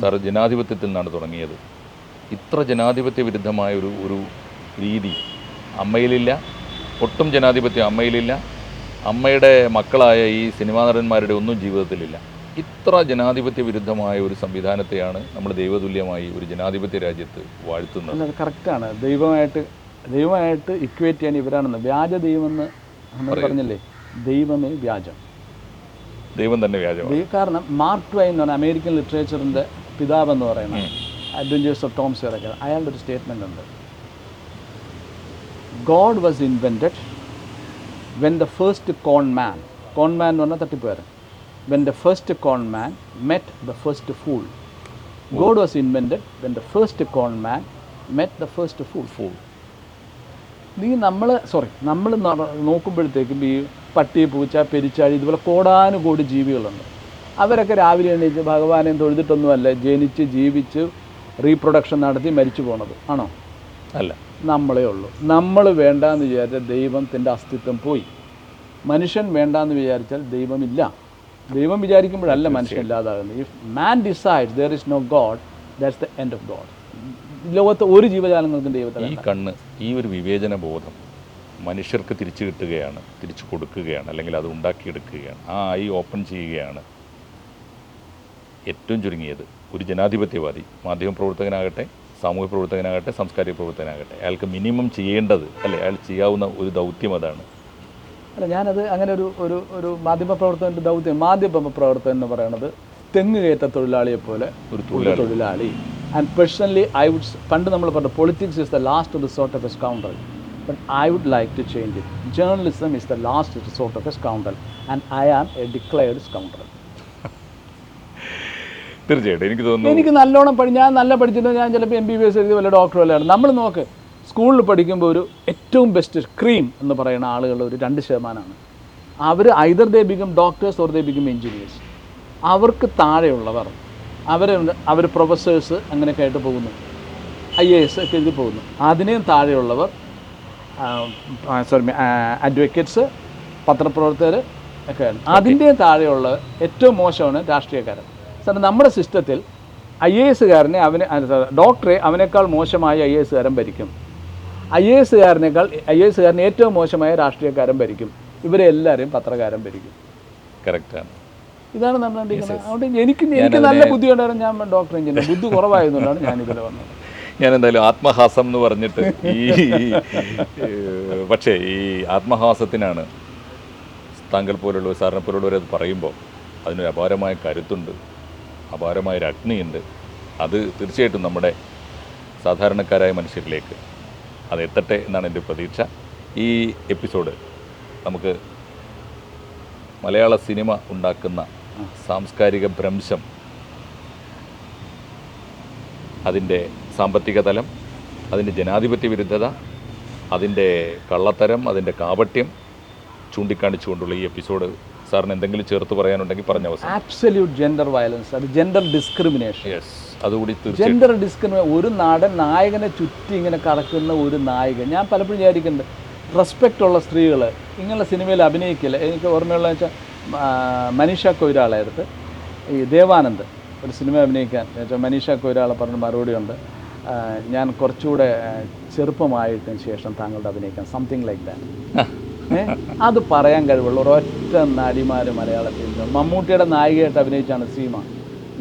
Sir ജനാധിപത്യത്തിൽ നിന്നാണ് തുടങ്ങിയത്. ഇത്ര ജനാധിപത്യ വിരുദ്ധമായ ഒരു ഒരു രീതി അമ്മയിലില്ല ഒട്ടും ജനാധിപത്യം അമ്മയിലില്ല അമ്മയുടെ മക്കളായ ഈ സിനിമാ നടന്മാരുടെ ഒന്നും ജീവിതത്തിലില്ല. ഇത്ര ജനാധിപത്യ വിരുദ്ധമായ ഒരു സംവിധാനത്തെയാണ് നമ്മൾ ദൈവതുല്യമായി ഒരു ജനാധിപത്യ രാജ്യത്ത് വാഴ്ത്തുന്നത്. കറക്റ്റാണ്. ദൈവമായിട്ട് ദൈവമായിട്ട് ഇക്വേറ്റ് ചെയ്യാൻ ഇവരാണെന്ന്. വ്യാജ ദൈവമെന്ന് പറഞ്ഞില്ലേ? ദൈവമേ വ്യാജം. ദൈവം തന്നെ വ്യാജമാണ്. ഈ കാരണം മാർക്ക് ട്വൈൻ എന്ന് പറഞ്ഞാൽ അമേരിക്കൻ ലിറ്ററേച്ചറിന്റെ പിതാവ് എന്ന് പറയുന്നത് അഡ്വഞ്ചേഴ്സ് ഓഫ് ടോംസ് ഇറക്കൽ അയാളുടെ ഒരു സ്റ്റേറ്റ്മെന്റ് ഉണ്ട്. God was invented when the first con man con man എന്ന് പറഞ്ഞാൽ തട്ടിപ്പുകാരൻ. When the first con man met the first fool God was invented when the first con man met the first fool fool നീ നമ്മൾ sorry നമ്മൾ നോക്കുമ്പോഴത്തേക്കും ഈ പട്ടി പൂച്ച പെരിച്ചാഴി ഇതുപോലെ കോടാനുകോടി ജീവികളുണ്ട്. അവരൊക്കെ രാവിലെ എണീച്ച് ഭഗവാനെ തൊഴുതിട്ടൊന്നുമല്ല ജനിച്ച് ജീവിച്ച് റീപ്രൊഡക്ഷൻ നടത്തി മരിച്ചു പോണത്. ആണോ? അല്ല. നമ്മളേ ഉള്ളൂ. നമ്മൾ വേണ്ടാന്ന് വിചാരിച്ചാൽ ദൈവത്തിന്റെ അസ്തിത്വം പോയി. മനുഷ്യൻ വേണ്ടാന്ന് വിചാരിച്ചാൽ ദൈവമില്ല. ദൈവം വിചാരിക്കുമ്പോഴല്ല മനുഷ്യൻ ഇല്ലാതാകുന്നത്. If man decide there is no God that's the end of God ലോകത്ത് ഒരു ജീവജാലങ്ങൾക്കും ദൈവത്തെ ഈ കണ്ണ് ഈ ഒരു വിവേചന ബോധം മനുഷ്യർക്ക് തിരിച്ചു കിട്ടുകയാണ് തിരിച്ചു കൊടുക്കുകയാണ് അല്ലെങ്കിൽ അത് ഉണ്ടാക്കിയെടുക്കുകയാണ് ആ ഐ ഓപ്പൺ ചെയ്യുകയാണ്. ഏറ്റവും ചുരുങ്ങിയത് ഒരു ജനാധിപത്യവാദി മാധ്യമ പ്രവർത്തകനാകട്ടെ സാമൂഹ്യ പ്രവർത്തകനാകട്ടെ സാംസ്കാരിക പ്രവർത്തകനാകട്ടെ അയാൾക്ക് മിനിമം ചെയ്യേണ്ടത് അല്ലെ അയാൾ ചെയ്യാവുന്ന ഒരു ദൗത്യം അതാണ്. അല്ല ഞാനത് അങ്ങനെ ഒരു ഒരു ഒരു മാധ്യമ പ്രവർത്തകന്റെ ദൗത്യം മാധ്യമ പ്രവർത്തകൻ എന്ന് പറയുന്നത് തെങ്ങ് കയറ്റ തൊഴിലാളിയെ പോലെ ഒരു ഒരു തൊഴിലാളി. ആൻഡ് പേഴ്സണലി ഐ വുഡ് പണ്ട് നമ്മൾ പറഞ്ഞു politics is the last resort of a scoundrel but I would like to change it journalism is the last resort of a scoundrel and I am a declared scoundrel തീർച്ചയായിട്ടും. എനിക്ക് തോന്നുന്നു എനിക്ക് നല്ലോണം പഠി ഞാൻ നല്ല പഠിച്ചിട്ട് ഞാൻ ചിലപ്പോൾ എം ബി ബി എസ് എഴുതി വല്ല ഡോക്ടർ വല്ലതാണ് നമ്മൾ നോക്ക് സ്കൂളിൽ പഠിക്കുമ്പോൾ ഒരു ഏറ്റവും ബെസ്റ്റ് ക്രീം എന്ന് പറയുന്ന ആളുകൾ ഒരു രണ്ട് ശതമാനമാണ് അവർ either they become doctors or they become engineers അവർക്ക് താഴെയുള്ളവർ. അവർ അവർ പ്രൊഫസേഴ്സ് അങ്ങനെയൊക്കെ ആയിട്ട് പോകുന്നു. ഐ എ എസ് ഒക്കെ എഴുതി പോകുന്നു. അതിനെയും താഴെയുള്ളവർ സോറി അഡ്വക്കേറ്റ്സ് പത്രപ്രവർത്തകർ ഒക്കെയാണ് അതിന്റെയും താഴെയുള്ള ഏറ്റവും മോശമാണ് രാഷ്ട്രീയക്കാരൻ. സാറിന് നമ്മുടെ സിസ്റ്റത്തിൽ ഐ എ എസുകാരനെ അവന് ഡോക്ടറെ അവനേക്കാൾ മോശമായ ഐ എ എസുകാരൻ ഭരിക്കും. ഐ എ എസുകാരനേക്കാൾ ഐ എ എസുകാരനെ ഏറ്റവും മോശമായ രാഷ്ട്രീയക്കാരൻ ഭരിക്കും. ഇവരെ എല്ലാവരെയും പത്രക്കാരൻ ഭരിക്കും. കറക്റ്റാണ് ഇതാണ് നടന്നുകൊണ്ടിരിക്കുന്നത് അതുകൊണ്ട് എനിക്ക് എനിക്ക് നല്ല ബുദ്ധി ഉണ്ടായിരുന്നു. ഞാൻ ഡോക്ടർ എഞ്ചിനീയർ. ബുദ്ധി കുറവായതുകൊണ്ടാണ് ഞാൻ ഇതിൽ വന്നത്. ഞാൻ എന്തായാലും ആത്മഹാസം എന്ന് പറഞ്ഞിട്ട് ഈ പക്ഷേ ഈ ആത്മഹാസത്തിനാണ് താങ്കൾ പോലുള്ളവർ സാറിനെ പോലുള്ളവർ അത് പറയുമ്പോൾ അതിനൊരു അപാരമായ കരുത്തുണ്ട് അപാരമായൊരു അഗ്നിയുണ്ട്. അത് തീർച്ചയായിട്ടും നമ്മുടെ സാധാരണക്കാരായ മനുഷ്യരിലേക്ക് അത് എത്തട്ടെ എന്നാണ് എന്റെ പ്രതീക്ഷ. ഈ എപ്പിസോഡ് നമുക്ക് മലയാള സിനിമ ഉണ്ടാക്കുന്ന സാംസ്കാരിക ഭ്രംശം. അതിന്റെ സാമ്പത്തിക തലം അതിന്റെ ജനാധിപത്യ വിരുദ്ധത അതിന്റെ കള്ളത്തരം അതിന്റെ കാപട്യം ചൂണ്ടിക്കാണിച്ചുകൊണ്ടുള്ള ഈ എപ്പിസോഡ് സാറിന് എന്തെങ്കിലും ചേർത്ത് പറയാനുണ്ടെങ്കിൽ പറഞ്ഞ ആബ്സല്യൂട്ട് ജെൻഡർ വയലൻസ് അത് ജെൻഡർ ഡിസ്ക്രിമിനേഷൻ യെസ് അതുകൂടി ജെൻഡർ ഡിസ്ക്രിമിനേഷൻ ഒരു നാടൻ നായകനെ ചുറ്റി ഇങ്ങനെ കടക്കുന്ന ഒരു നായകൻ ഞാൻ പലപ്പോഴും വിചാരിക്കുന്നുണ്ട് റെസ്പെക്റ്റ് ഉള്ള സ്ത്രീകൾ ഇങ്ങനെയുള്ള സിനിമയിൽ അഭിനയിക്കില്ല. എനിക്ക് ഓർമ്മയുള്ള വെച്ചാൽ മനീഷ കൊയ്രാളെ അടുത്ത് ഈ ദേവാനന്ദ് ഒരു സിനിമ അഭിനയിക്കാൻ. മനീഷ കൊയ്രാളെ പറഞ്ഞ മറുപടി ഉണ്ട്. ഞാൻ കുറച്ചുകൂടെ ചെറുപ്പമായിട്ടതിന് ചെറുപ്പമായതിനു ശേഷം താങ്കളുടെ അഭിനയിക്കാൻ. സംതിങ് ലൈക്ക് ദാറ്റ് അത് പറയാൻ കഴിവുള്ള ഒരൊറ്റ നടിമാർ മലയാളത്തിൽ. മമ്മൂട്ടിയുടെ നായികയായിട്ട് അഭിനയിച്ചാണ് സീമ.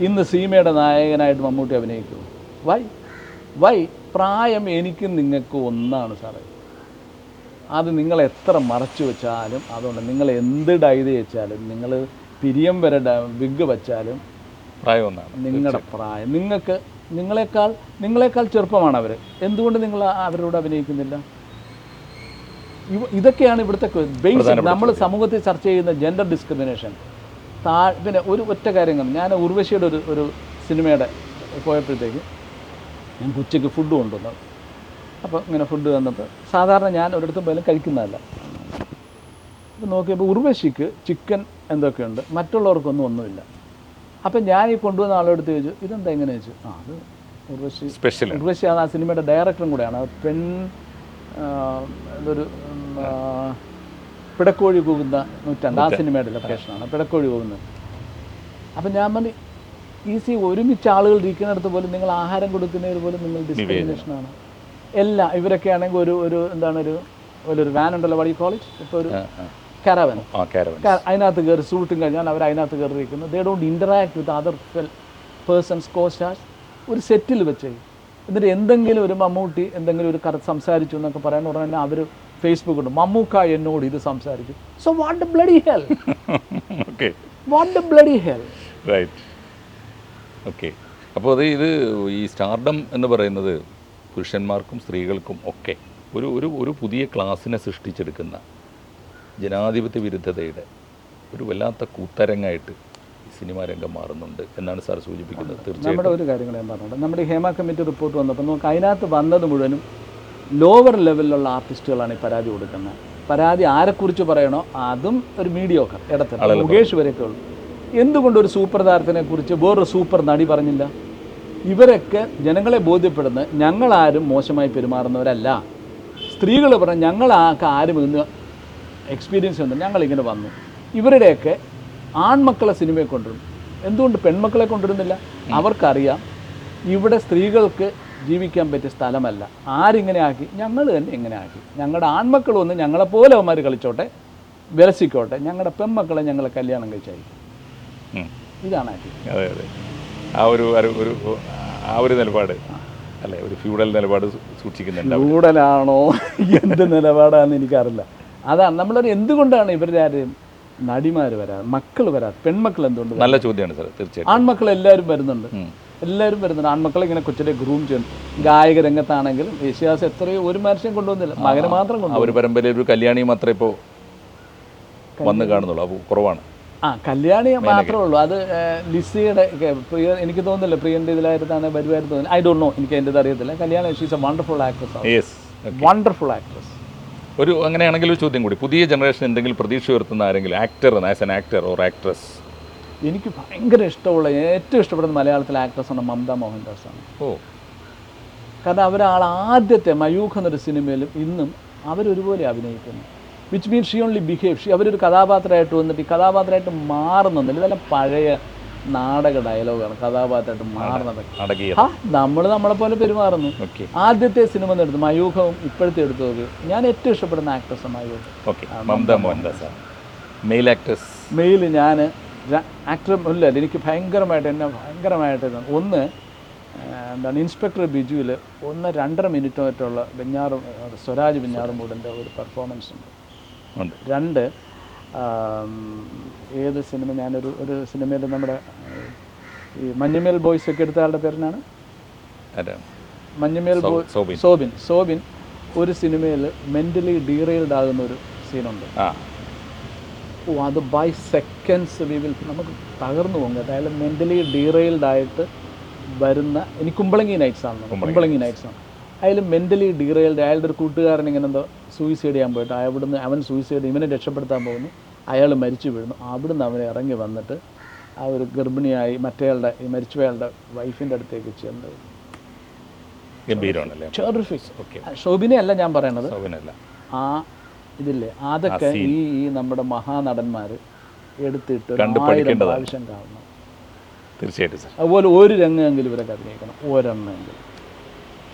ഇന്ന് സീമയുടെ നായകനായിട്ട് മമ്മൂട്ടി അഭിനയിക്കൂ. വൈ വൈ പ്രായം എനിക്കും നിങ്ങൾക്കും ഒന്നാണ് സാറേ. അത് നിങ്ങൾ എത്ര മറച്ചു വെച്ചാലും അതുകൊണ്ട് നിങ്ങൾ എന്ത് ഡൈത് വെച്ചാലും നിങ്ങൾ പിരിയം വരെ വിഗ് വെച്ചാലും പ്രായം ഒന്നാണ്. നിങ്ങളുടെ പ്രായം. നിങ്ങൾക്ക് നിങ്ങളെക്കാൾ നിങ്ങളെക്കാൾ ചെറുപ്പമാണ് അവർ എന്തുകൊണ്ട് നിങ്ങൾ അവരോട് അഭിനയിക്കുന്നില്ല? ഇതൊക്കെയാണ് ഇവിടുത്തെ ബേസിക് നമ്മൾ സമൂഹത്തിൽ ചർച്ച ചെയ്യുന്ന ജെൻഡർ ഡിസ്ക്രിമിനേഷൻ താ പിന്നെ ഒരു ഒറ്റ കാര്യം ഞാൻ ഉർവശിയുടെ ഒരു ഒരു സിനിമയുടെ പോയപ്പോഴത്തേക്ക് ഞാൻ ഉച്ചയ്ക്ക് ഫുഡ് കൊണ്ടുവന്നു. അപ്പോൾ ഇങ്ങനെ ഫുഡ് തന്നപ്പോൾ സാധാരണ ഞാൻ ഒരിടത്തും പോലും കഴിക്കുന്നതല്ല. അപ്പോൾ നോക്കിയപ്പോൾ ഉർവശിക്ക് ചിക്കൻ എന്തൊക്കെയുണ്ട്? മറ്റുള്ളവർക്കൊന്നും ഒന്നുമില്ല. അപ്പം ഞാൻ ഈ കൊണ്ടുവന്ന ആളെടുത്ത് ചോദിച്ചു ഇതെന്താ എങ്ങനെ ചോദിച്ചു? ആ അത് ഉർവശി സ്പെഷ്യൽ ഉർവശി ആണ്. ആ സിനിമയുടെ ഡയറക്ടറും കൂടെയാണ്. പെൺ ഇതൊരു പിടക്കോഴി കൂകുന്ന നൂറ്റാണ്ട്. ആ സിനിമയുടെ ലൊക്കേഷനാണ് പിടക്കോഴി കൂകുന്നത് അപ്പം ഞാൻ പറഞ്ഞു ഈസി ഒരുമിച്ച് ആളുകൾ ഇരിക്കുന്നിടത്ത് പോലും നിങ്ങൾ ആഹാരം കൊടുക്കുന്നതിൽ പോലും നിങ്ങൾ ഡിസ്ക്രിമിനേഷനാണ് എല്ലാം ഇവരൊക്കെ ആണെങ്കിൽ ഒരു ഒരു എന്താണ് ഒരു ഒരു വാൻ ഉണ്ടല്ലോ വഴി കോളേജ് ഇപ്പോൾ ഒരു കരവൻ അതിനകത്ത് കയറി സൂട്ടും കഴിഞ്ഞാൽ അവർ അതിനകത്ത് കയറി ഇരിക്കുന്നു they don't interact with other persons co stars ഒരു സെറ്റിൽ വെച്ച് എന്നിട്ട് എന്തെങ്കിലും ഒരു മമ്മൂട്ടി എന്തെങ്കിലും ഒരു കറക്റ്റ് സംസാരിച്ചു എന്നൊക്കെ പറയാൻ ഉടനെ അവർ ഫേസ്ബുക്ക് ഉണ്ട് മമ്മൂക്ക എന്നോട് ഇത് സംസാരിച്ചു so what bloody hell okay what bloody hell right okay അപ്പോൾ അത് ഇത് ഈ സ്റ്റാർഡം എന്ന് പറയുന്നത് പുരുഷന്മാർക്കും സ്ത്രീകൾക്കും ഒക്കെ ഒരു ഒരു ഒരു പുതിയ ക്ലാസ്സിനെ സൃഷ്ടിച്ചെടുക്കുന്ന ജനാധിപത്യ വിരുദ്ധതയുടെ ഒരു വല്ലാത്ത കൂത്തരങ്ങായിട്ട് ഈ സിനിമാ രംഗം മാറുന്നുണ്ട് എന്നാണ് സാർ സൂചിപ്പിക്കുന്നത്. തീർച്ചയായും നമ്മുടെ ഒരു കാര്യങ്ങൾ ഞാൻ പറഞ്ഞോട്ടെ. നമ്മുടെ ഹേമ കമ്മിറ്റി റിപ്പോർട്ട് വന്നപ്പോൾ നമുക്ക് അതിനകത്ത് വന്നത് മുഴുവനും ലോവർ ലെവലിലുള്ള ആർട്ടിസ്റ്റുകളാണ് ഈ പരാതി കൊടുക്കുന്നത്. പരാതി ആരെക്കുറിച്ച് പറയണോ? അതും ഒരു മീഡിയോക്കർ ഇടത്തിൽ മുകേഷ് വരെയൊക്കെ ഉള്ളൂ. എന്തുകൊണ്ട് ഒരു സൂപ്പർ താരത്തിനെ കുറിച്ച് വേറൊരു സൂപ്പർ നടി പറഞ്ഞില്ല? ഇവരൊക്കെ ജനങ്ങളെ ബോധ്യപ്പെടുന്ന ഞങ്ങളാരും മോശമായി പെരുമാറുന്നവരല്ല. സ്ത്രീകൾ പറഞ്ഞ ഞങ്ങളാക്കെ ആരും ഇന്ന് എക്സ്പീരിയൻസ് ഉണ്ട് ഞങ്ങളിങ്ങനെ വന്നു. ഇവരുടെയൊക്കെ ആൺമക്കളെ സിനിമയെ കൊണ്ടുവരും. എന്തുകൊണ്ട് പെൺമക്കളെ കൊണ്ടുവരുന്നില്ല? അവർക്കറിയാം ഇവിടെ സ്ത്രീകൾക്ക് ജീവിക്കാൻ പറ്റിയ സ്ഥലമല്ല. ആരിങ്ങനെ ആക്കി? ഞങ്ങൾ തന്നെ ഇങ്ങനെ ആക്കി. ഞങ്ങളുടെ ആൺമക്കൾ വന്ന് ഞങ്ങളെപ്പോലെ അവന്മാർ കളിച്ചോട്ടെ വിലസിക്കോട്ടെ ഞങ്ങളുടെ പെൺമക്കളെ ഞങ്ങളെ കല്യാണം കഴിച്ചയക്കും ഇതാണ് ആക്കി അതെ അതെ. ആ ഒരു ഒരു ആ ഒരു നിലപാട് അല്ലേ? ഒരു ഫ്യൂഡൽ നിലപാട് സൂക്ഷിക്കുന്നുണ്ട് ഫ്യൂഡലാണോ? എന്ത് നിലപാടാന്ന് എനിക്കറിയില്ല. അതാണ് നമ്മളൊരു എന്തുകൊണ്ടാണ് ഇവരുടെ ആരും നടിമാർ വരാറ് മക്കൾ വരാറ് പെൺമക്കൾ എന്തുകൊണ്ട് നല്ല ചോദ്യമാണ് സാർ തീർച്ചയായിട്ടും. ആൺമക്കൾ എല്ലാവരും വരുന്നുണ്ട്. എല്ലാവരും വരുന്നുണ്ട്. ആൺമക്കളെ ഇങ്ങനെ കൊച്ചിലെ ഗ്രൂം ചെയ്യുന്നു ഗായക രംഗത്താണെങ്കിലും യേശുദാസ് എത്രയോ ഒരു മനുഷ്യൻ കൊണ്ടുവന്നില്ല. മകനെ മാത്രം കൊണ്ടുവന്നു ഒരു പരമ്പരയിൽ ഒരു കല്യാണി മാത്രമേ ഇപ്പോൾ വന്ന് കാണുന്നുള്ളൂ. അപ്പോൾ കുറവാണ്. ആ കല്യാണി മാത്രമേ ഉള്ളൂ. അത് ലിസിയുടെ പ്രിയ എനിക്ക് തോന്നുന്നില്ല പ്രിയന്റെ ഇതിലായിരുന്നാണ് വരുമായിരുന്നു തോന്നുന്നു ഐ ഡോണ്ട് നോ എനിക്ക് എന്റെ അറിയത്തില്ല. Kalyani she's a wonderful actress yes wonderful actress ഒരു അങ്ങനെയാണെങ്കിൽ ഒരു ചോദ്യം കൂടി. പുതിയ ജനറേഷൻ എന്തെങ്കിലും പ്രതീക്ഷ ഉയർത്തുന്ന ആരെങ്കിലും actor as an actor or actress എനിക്ക് ഭയങ്കര ഇഷ്ടമുള്ള ഏറ്റവും ഇഷ്ടപ്പെടുന്ന മലയാളത്തിലെ ആക്ട്രസ്സാണ് മമത മോഹൻദാസ് ആണ്. ഓ. കാരണം അവരാൾ ആദ്യത്തെ മയൂഖ എന്നൊരു സിനിമയിലും ഇന്നും അവരൊരുപോലെ അഭിനയിക്കുന്നു which means she only behave she അവരൊരു കഥാപാത്രമായിട്ട് വന്നിട്ട് ഈ കഥാപാത്രമായിട്ട് മാറുന്നുണ്ട്. ഇതെല്ലാം പഴയ നാടക ഡയലോഗാണ് കഥാപാത്രമായിട്ട് മാറുന്നത്. നമ്മൾ നമ്മളെ പോലെ പെരുമാറുന്നു. ആദ്യത്തെ സിനിമ എടുത്തു മയൂഖവും ഇപ്പോഴത്തെ എടുത്തു നോക്കി. ഞാൻ ഏറ്റവും ഇഷ്ടപ്പെടുന്ന actress Mayookh. Male actors male ഞാൻ ആക്ടർ ഇല്ല എനിക്ക് ഭയങ്കരമായിട്ട് എന്നെ ഭയങ്കരമായിട്ട് ഒന്ന് എന്താണ് ഇൻസ്പെക്ടർ ബിജുവിൽ ഒന്ന് രണ്ടര മിനിറ്റ് മറ്റുള്ള ബെഞ്ഞാറും സ്വരാജ് ബെഞ്ഞാറും വെഞ്ഞാറുമൂടിന്റെ ഒരു പെർഫോമൻസ് ഉണ്ട്. ഉണ്ട്. രണ്ട് ഏത് സിനിമ ഞാനൊരു ഒരു സിനിമയിൽ നമ്മുടെ ഈ മഞ്ഞുമേൽ ബോയ്സ് ഒക്കെ എടുത്ത ആളുടെ പേരിനാണ് മഞ്ഞുമേൽ ബോയ് സോബിൻ. സോബിൻ. ഒരു സിനിമയിൽ മെന്റലി ഡീറെയിൽഡ് ആകുന്ന ഒരു സീനുണ്ട്. ഓ അത് ബൈ സെക്കൻഡ്സ് വി വിൽ നമുക്ക് തകർന്നു പോകും. അതായത് മെന്റലി ഡീറെയിൽഡ് ആയിട്ട് വരുന്ന എനിക്ക് കുമ്പളങ്ങി നൈറ്റ്സ് ആണ്. കുമ്പളങ്ങി നൈറ്റ്സ് ആണ്. അയാൾ മെന്റലി ഡീറെയിൽഡ് അയാളുടെ ഒരു കൂട്ടുകാരൻ ഇങ്ങനെ എന്തോ സൂയിസൈഡ് ചെയ്യാൻ പോയിട്ട് അവിടുന്ന് അവൻ സൂയിസൈഡ് ഇവനെ രക്ഷപ്പെടുത്താൻ പോകുന്നു. അയാൾ മരിച്ചു വീഴുന്നു. അവിടുന്ന് അവനെ ഇറങ്ങി വന്നിട്ട് ആ ഒരു ഗർഭിണിയായി മറ്റേയാളുടെ ഈ മരിച്ചുപോയാളുടെ വൈഫിന്റെ അടുത്തേക്ക് ചെന്ന്. ഗംഭീരമാണല്ലേ? ശോഭിനെ അല്ല ഞാൻ പറയണത്. ആ ഇതില്ലേ അതൊക്കെ ഈ ഈ നമ്മുടെ മഹാനടന്മാർ എടുത്തിട്ട് ആവശ്യം ആയിരം കാണണം. തീർച്ചയായിട്ടും അതുപോലെ ഒരു രംഗമെങ്കിലും ഇവരൊക്കെ അഭിനയിക്കണം. ഒരെണ്ണമെങ്കിലും.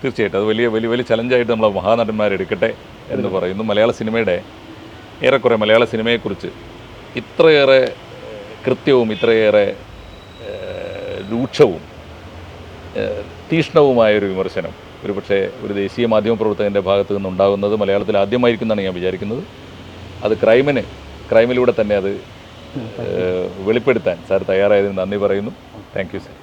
തീർച്ചയായിട്ടും. അത് വലിയ വലിയ വലിയ ചലഞ്ചായിട്ട് നമ്മൾ മഹാനടന്മാരെടുക്കട്ടെ എന്ന് പറയുന്നു. മലയാള സിനിമയുടെ ഏറെക്കുറെ മലയാള സിനിമയെക്കുറിച്ച് ഇത്രയേറെ കൃത്യവും ഇത്രയേറെ രൂക്ഷവും തീക്ഷ്ണവുമായൊരു വിമർശനം ഒരുപക്ഷെ ഒരു ദേശീയ മാധ്യമ പ്രവർത്തകന്റെ ഭാഗത്ത് നിന്നുണ്ടാകുന്നത് മലയാളത്തിൽ ആദ്യമായിരിക്കുന്നതാണ് ഞാൻ വിചാരിക്കുന്നത്. അത് ക്രൈമിന് ക്രൈമിലൂടെ തന്നെ അത് വെളിപ്പെടുത്താൻ സാർ തയ്യാറായതിന് നന്ദി പറയുന്നു. Thank you sir.